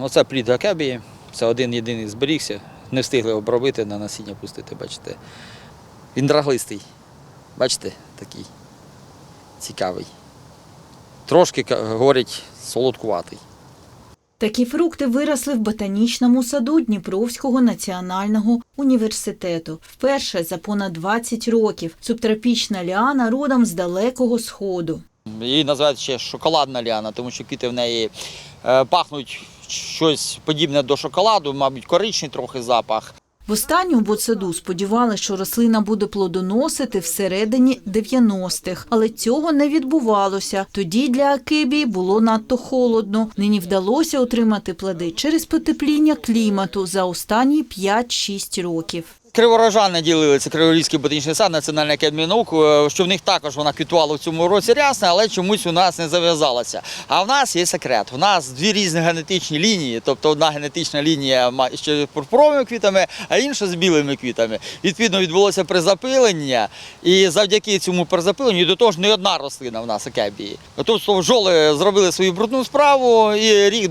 Оце плід акебії, це один єдиний зберігся. Не встигли обробити, на насіння пустити, бачите. Він драглистий. Бачите, такий цікавий. Трошки, говорять, солодкуватий. Такі фрукти виросли в ботанічному саду Дніпровського національного університету. Вперше за понад 20 років субтропічна ліана родом з далекого сходу. Її називають ще шоколадна ліана, тому що квіти в неї е, пахнуть щось подібне до шоколаду, мабуть, коричний трохи запах. Востаннє у ботсаду сподівалися, що рослина буде плодоносити всередині 90-х, але цього не відбувалося. Тоді для акибії було надто холодно. Нині вдалося отримати плоди через потепління клімату за останні 5-6 років. Криворожани ділили це Криворізький ботанічний сад, Національна академія е, що в них також вона квітувала в цьому році рясна, але чомусь у нас не зав'язалася. А в нас є секрет. У нас дві різні генетичні лінії, тобто одна генетична лінія ще з пурпуровими квітами, а інша з білими квітами. Відповідно, відбулося призапилення, і завдяки цьому призапиленню, до того ж не одна рослина в нас акебії. Тобто бджоли зробили свою брудну справу, і рік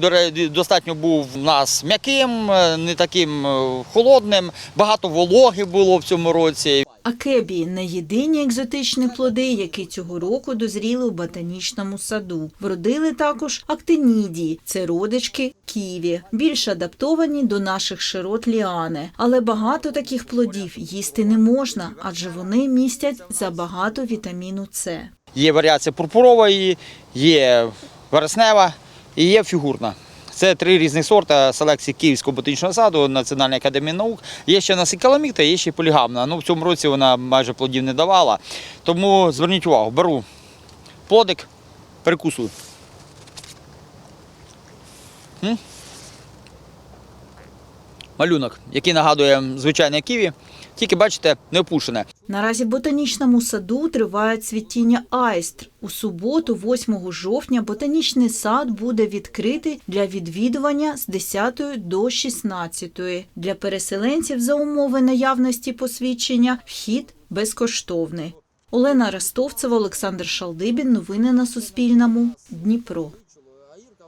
достатньо був у нас м'яким, е, не таким е, холодним, багато вологи було в цьому році. Акебії не єдині екзотичні плоди, які цього року дозріли у ботанічному саду. Вродили також актинідії, це родички ківі, більш адаптовані до наших широт ліани. Але багато таких плодів їсти не можна, адже вони містять забагато вітаміну С. Є варіація пурпурової, є вереснева і є фігурна. Це три різних сорти селекції Київського ботанічного саду, Національної академії наук. Є ще насикаламіта, є ще полігамна. Ну, в цьому році вона майже плодів не давала. Тому зверніть увагу, беру плодик, перекусую. М? Малюнок, який нагадує звичайне ківі, тільки бачите, не опушене. Наразі в ботанічному саду триває цвітіння айстр. У суботу, 8 жовтня, ботанічний сад буде відкритий для відвідування з 10 до 16. Для переселенців за умови наявності посвідчення вхід безкоштовний. Олена Ростовцева, Олександр Шалдибін. Новини на Суспільному. Дніпро.